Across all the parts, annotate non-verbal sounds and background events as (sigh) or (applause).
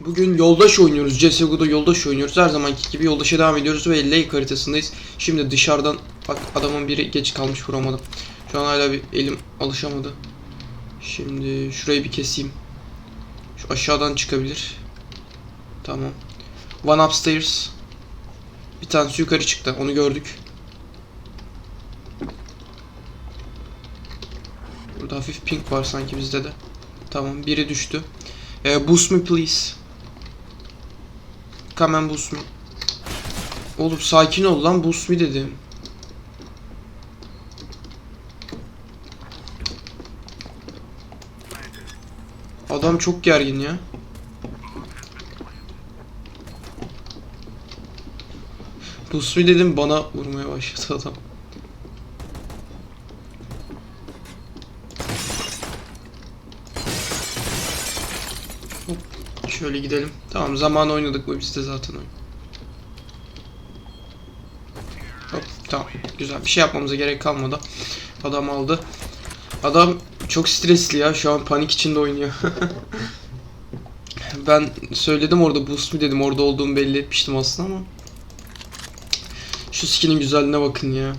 Bugün yoldaş oynuyoruz. CSGO'da yoldaş oynuyoruz. Her zamanki gibi yoldaşa devam ediyoruz ve Lake haritasındayız. Şimdi dışarıdan bak adamın biri geç kalmış vuramadım. Şu an hala bir elim alışamadı. Şimdi şurayı bir keseyim. Şu aşağıdan çıkabilir. Tamam. One upstairs. Bir tanesi yukarı çıktı. Onu gördük. Burada hafif pink var sanki bizde de. Tamam biri düştü. Ee, boost me please. Come and boost me. Oğlum sakin ol lan boost me dedim. Adam çok gergin ya. Boost me dedim bana vurmaya başladı adam. Şöyle gidelim. Tamam zaman oynadık bu bizde zaten oyun. Hop tamam güzel bir şey yapmamıza gerek kalmadı. Adam aldı. Adam çok stresli ya şu an panik içinde oynuyor. (laughs) ben söyledim orada boost mu dedim orada olduğumu belli etmiştim aslında ama. Şu skinin güzelliğine bakın ya.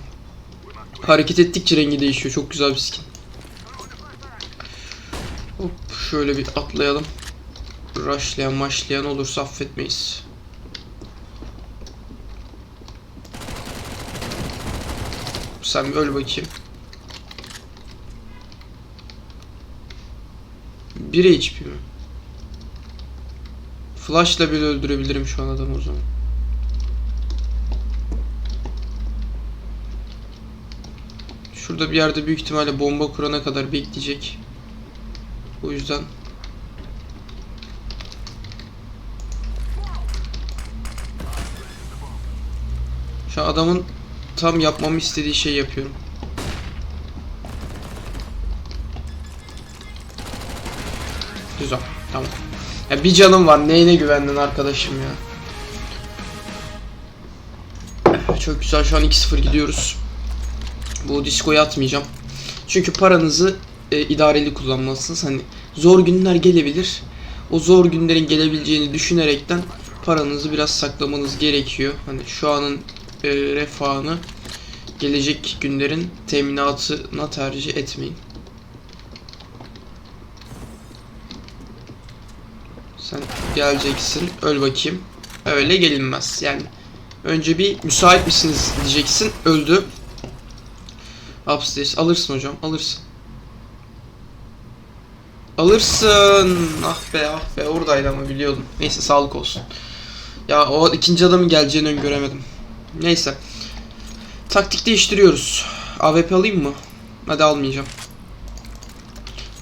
Hareket ettikçe rengi değişiyor. Çok güzel bir skin. Hop şöyle bir atlayalım. Rushlayan maşlayan olursa affetmeyiz. Sen bir öl bakayım. 1 HP mi? Flash'la bile öldürebilirim şu an adamı o zaman. Şurada bir yerde büyük ihtimalle bomba kurana kadar bekleyecek. O yüzden An adamın tam yapmamı istediği şeyi yapıyorum. Güzel. Tamam. Ya bir canım var. Neyine güvendin arkadaşım ya. Çok güzel. Şu an 2-0 gidiyoruz. Bu diskoya atmayacağım. Çünkü paranızı e, idareli kullanmalısınız. Hani zor günler gelebilir. O zor günlerin gelebileceğini düşünerekten paranızı biraz saklamanız gerekiyor. Hani şu anın e, refahını gelecek günlerin teminatına tercih etmeyin. Sen geleceksin. Öl bakayım. Öyle gelinmez. Yani önce bir müsait misiniz diyeceksin. Öldü. Upstairs. Alırsın hocam. Alırsın. Alırsın. Ah be ah be. Oradaydı ama biliyordum. Neyse sağlık olsun. Ya o ikinci adamın geleceğini öngöremedim. Neyse. Taktik değiştiriyoruz. AWP alayım mı? Hadi almayacağım.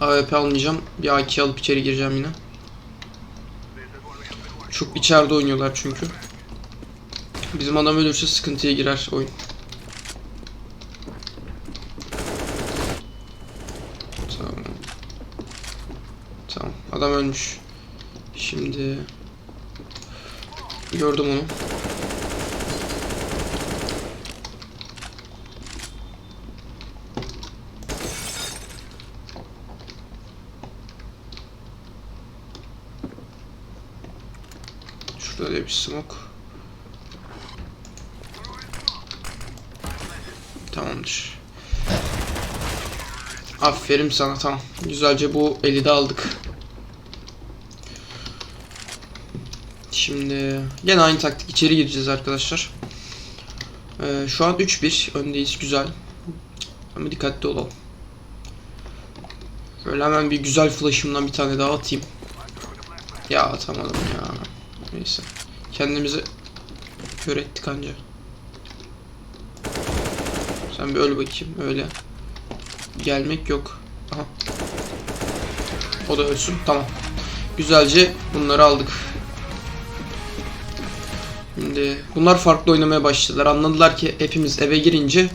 AWP almayacağım. Bir AK alıp içeri gireceğim yine. Çok içeride oynuyorlar çünkü. Bizim adam ölürse sıkıntıya girer oyun. Tamam. Tamam. Adam ölmüş. Şimdi gördüm onu. Şurada da bir smoke. Tamamdır. Aferin sana tamam. Güzelce bu eli de aldık. Şimdi gene aynı taktik içeri gireceğiz arkadaşlar. Ee, şu an 3-1 öndeyiz güzel. Ama dikkatli olalım. Böyle hemen bir güzel flash'ımdan bir tane daha atayım. Ya atamadım ya. Neyse. Kendimizi kör ettik anca. Sen bir öl bakayım öyle. Gelmek yok. Aha. O da ölsün. Tamam. Güzelce bunları aldık. Şimdi bunlar farklı oynamaya başladılar. Anladılar ki hepimiz eve girince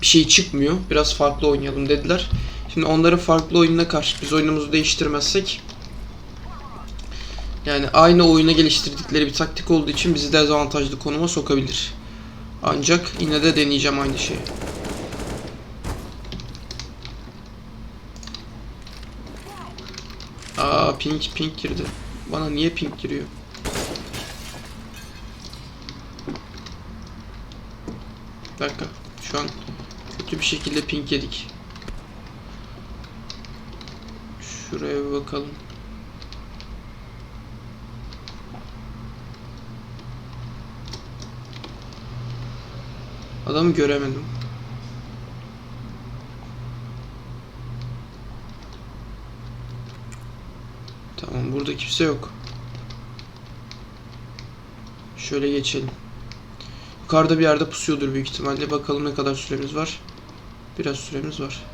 bir şey çıkmıyor. Biraz farklı oynayalım dediler. Şimdi onların farklı oyununa karşı biz oyunumuzu değiştirmezsek yani aynı oyuna geliştirdikleri bir taktik olduğu için bizi dezavantajlı konuma sokabilir. Ancak yine de deneyeceğim aynı şeyi. Aa pink pink girdi. Bana niye ping giriyor? Bir dakika. Şu an kötü bir şekilde ping yedik. Şuraya bir bakalım. Adamı göremedim. Tamam burada kimse yok. Şöyle geçelim. Yukarıda bir yerde pusuyordur büyük ihtimalle. Bakalım ne kadar süremiz var. Biraz süremiz var.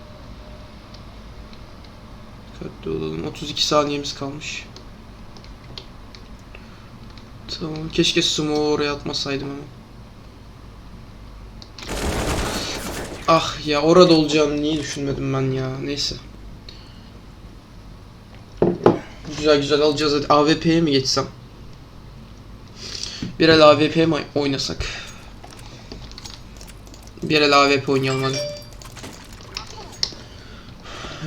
Dikkatli olalım. 32 saniyemiz kalmış. Tamam. Keşke sumo oraya atmasaydım ama. Ah ya orada olacağını niye düşünmedim ben ya. Neyse. Güzel güzel alacağız hadi. AWP'ye mi geçsem? Bir el AWP mi oynasak? Bir el AWP oynayalım hadi.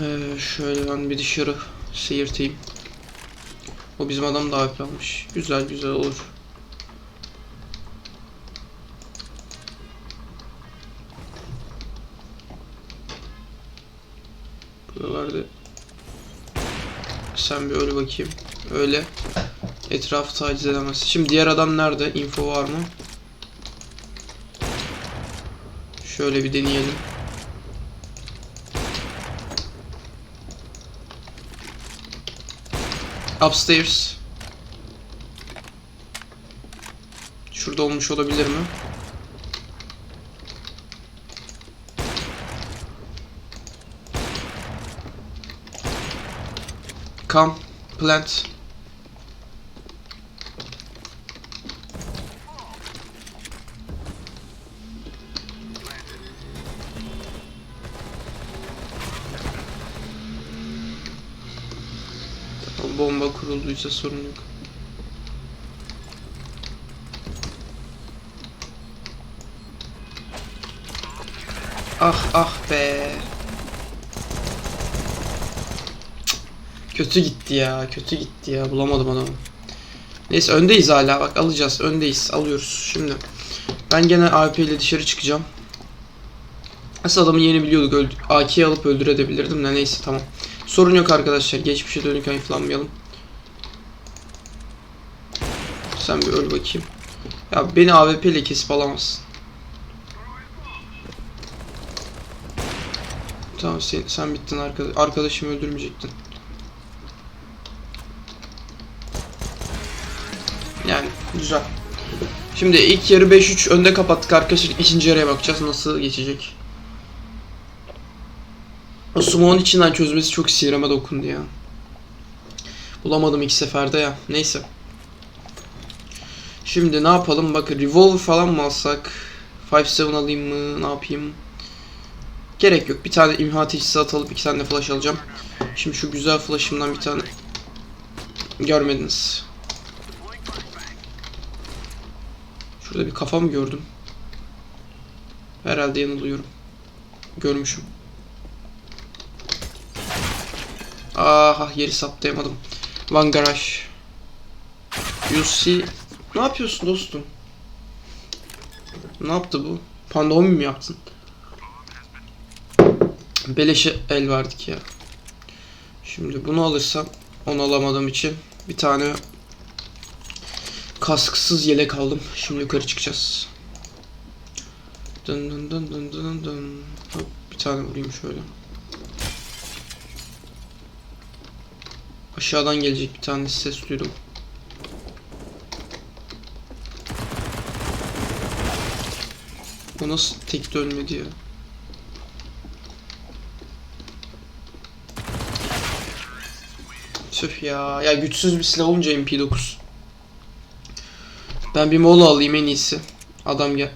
Ee, şöyle ben bir dışarı seyirteyim. O bizim adam da AWP almış. Güzel güzel olur. Sen bir öyle bakayım. Öyle. Etrafı taciz edemez. Şimdi diğer adam nerede? Info var mı? Şöyle bir deneyelim. Upstairs. Şurada olmuş olabilir mi? Come, plant. Bomba kurulduysa sorun yok. Ah ah be. Kötü gitti ya. Kötü gitti ya. Bulamadım adamı. Neyse öndeyiz hala. Bak alacağız. Öndeyiz. Alıyoruz. Şimdi. Ben gene AP ile dışarı çıkacağım. Aslında adamı yeni biliyorduk. Öldü AK'yi alıp öldürebilirdim de neyse tamam. Sorun yok arkadaşlar. Geçmişe dönük hayıflanmayalım. Sen bir öl bakayım. Ya beni AWP ile kesip alamazsın. Tamam sen, sen bittin arkadaş. Arkadaşımı öldürmeyecektin. Yani güzel. Şimdi ilk yarı 5-3 önde kapattık arkadaşlar. İkinci yarıya bakacağız nasıl geçecek. O Smoke'un içinden çözmesi çok sinirime dokundu ya. Bulamadım iki seferde ya. Neyse. Şimdi ne yapalım? Bakın revolver falan mı alsak? 5-7 alayım mı? Ne yapayım? Gerek yok. Bir tane imha teçhizatı alıp iki tane flash alacağım. Şimdi şu güzel flash'ımdan bir tane görmediniz. Şurada bir kafa mı gördüm? Herhalde yanılıyorum. Görmüşüm. Aha yeri saptayamadım. Van Garage. See... Ne yapıyorsun dostum? Ne yaptı bu? Pandomi mi yaptın? Beleşe el verdik ya. Şimdi bunu alırsam onu alamadığım için bir tane kasksız yelek aldım. Şimdi yukarı çıkacağız. Dın dın dın dın dın dın. Hop, bir tane vurayım şöyle. Aşağıdan gelecek bir tane ses duydum. O nasıl tek de ölmedi ya? Tüh ya. Ya güçsüz bir silah olunca MP9. Ben bir mola alayım en iyisi. Adam gel.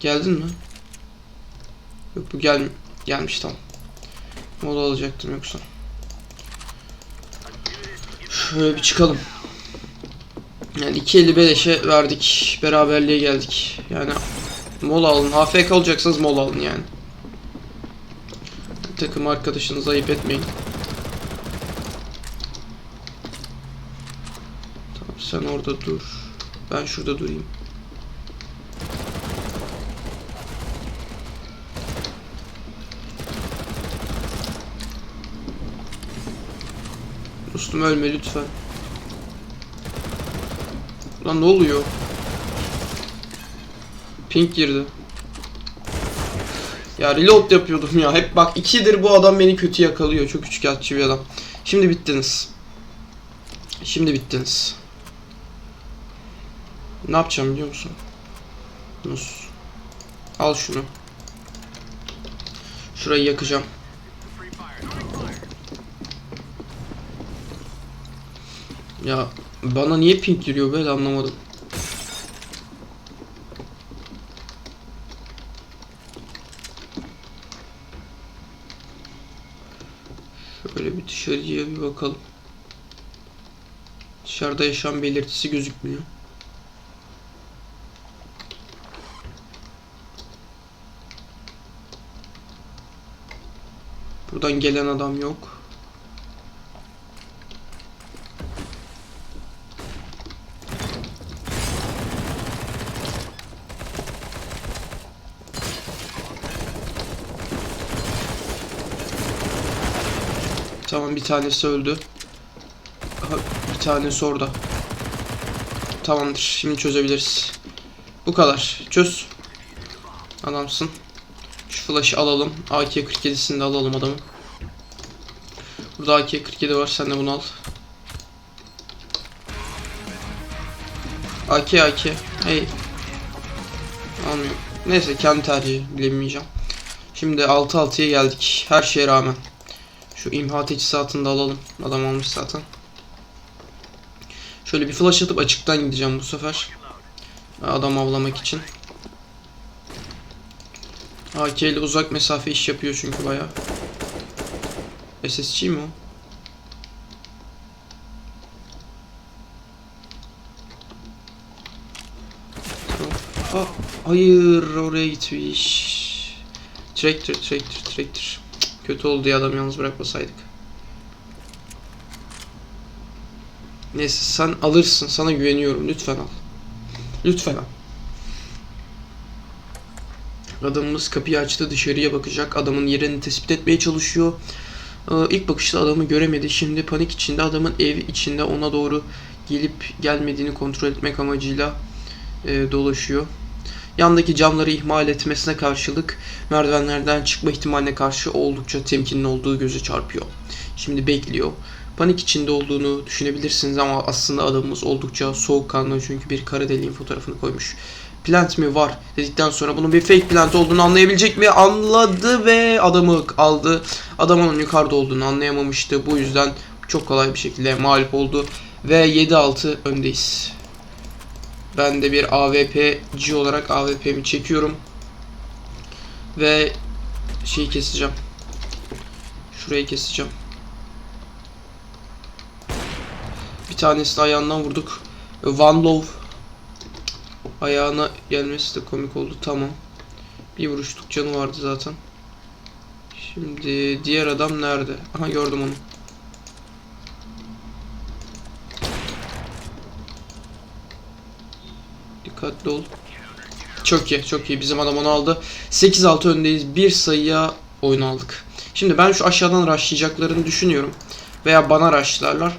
Geldin mi? Yok bu gel gelmiş tamam. Mola alacaktım yoksa. Şöyle bir çıkalım. Yani 2.50 beleşe verdik. Beraberliğe geldik. Yani mola alın. AFK olacaksanız mola alın yani. Takım arkadaşınızı ayıp etmeyin. Sen orada dur. Ben şurada durayım. Dostum ölme lütfen. Lan ne oluyor? Pink girdi. Ya reload yapıyordum ya. Hep bak ikidir bu adam beni kötü yakalıyor. Çok üçkağıtçı bir adam. Şimdi bittiniz. Şimdi bittiniz. Ne yapacağım biliyor musun? Nus. Al şunu. Şurayı yakacağım. Ya bana niye pink giriyor böyle anlamadım. Şöyle bir dışarıya bir bakalım. Dışarıda yaşam belirtisi gözükmüyor. Buradan gelen adam yok. Tamam bir tanesi öldü. Aha, bir tanesi orada. Tamamdır. Şimdi çözebiliriz. Bu kadar. Çöz. Adamsın. Flash'ı alalım. AK-47'sini de alalım adamı. Burada AK-47 var. Sen de bunu al. AK AK. Hey. Almıyor. Neyse kendi tercihi bilemeyeceğim. Şimdi 6-6'ya geldik. Her şeye rağmen. Şu imha teçhizatını da alalım. Adam almış zaten. Şöyle bir flash atıp açıktan gideceğim bu sefer. Adam avlamak için. AK ile uzak mesafe iş yapıyor çünkü baya. SSC mi o? Aa, hayır oraya gitmiş. Traktör, traktör, traktör. Kötü oldu ya adam yalnız bırakmasaydık. Neyse sen alırsın. Sana güveniyorum. Lütfen al. Lütfen al. Adamımız kapıyı açtı dışarıya bakacak. Adamın yerini tespit etmeye çalışıyor. Ee, ilk bakışta adamı göremedi. Şimdi panik içinde adamın ev içinde ona doğru gelip gelmediğini kontrol etmek amacıyla e, dolaşıyor. Yandaki camları ihmal etmesine karşılık merdivenlerden çıkma ihtimaline karşı oldukça temkinli olduğu göze çarpıyor. Şimdi bekliyor. Panik içinde olduğunu düşünebilirsiniz ama aslında adamımız oldukça soğukkanlı çünkü bir kara deliğin fotoğrafını koymuş. Plant mi var dedikten sonra bunun bir fake plant olduğunu anlayabilecek mi? Anladı ve adamı aldı. Adam onun yukarıda olduğunu anlayamamıştı. Bu yüzden çok kolay bir şekilde mağlup oldu. Ve 7-6 öndeyiz. Ben de bir AWP'ci olarak AWP'mi çekiyorum. Ve şeyi keseceğim. Şurayı keseceğim. Bir tanesini ayağından vurduk. Van Love ayağına gelmesi de komik oldu. Tamam. Bir vuruşluk canı vardı zaten. Şimdi diğer adam nerede? Aha gördüm onu. Dikkatli ol. Çok iyi, çok iyi. Bizim adam onu aldı. 8-6 öndeyiz. Bir sayıya oyun aldık. Şimdi ben şu aşağıdan rushlayacaklarını düşünüyorum. Veya bana rushlarlar.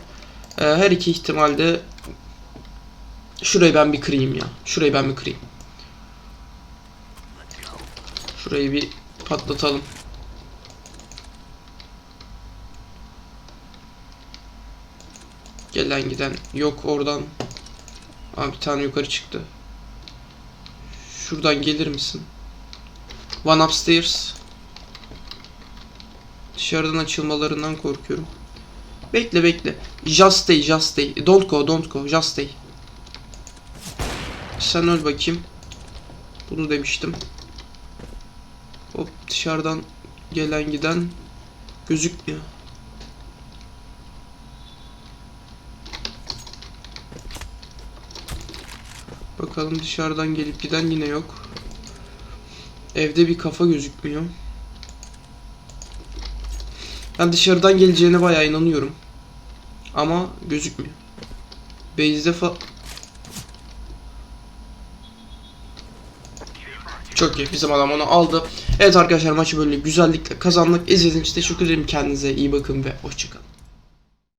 Ee, her iki ihtimalde şurayı ben bir kırayım ya. Şurayı ben bir kırayım. Şurayı bir patlatalım. Gelen giden yok oradan. Aa, bir tane yukarı çıktı. Şuradan gelir misin? One upstairs. Dışarıdan açılmalarından korkuyorum. Bekle bekle. Just stay, just stay. Don't go, don't go. Just stay. Sen öl bakayım. Bunu demiştim. Hop dışarıdan gelen giden gözükmüyor. Bakalım dışarıdan gelip giden yine yok. Evde bir kafa gözükmüyor. Ben dışarıdan geleceğine bayağı inanıyorum. Ama gözükmüyor. Base'de fa... Çok iyi. Bizim adam onu aldı. Evet arkadaşlar maçı böyle güzellikle kazandık. İzlediğiniz için teşekkür ederim. Kendinize iyi bakın ve hoşçakalın.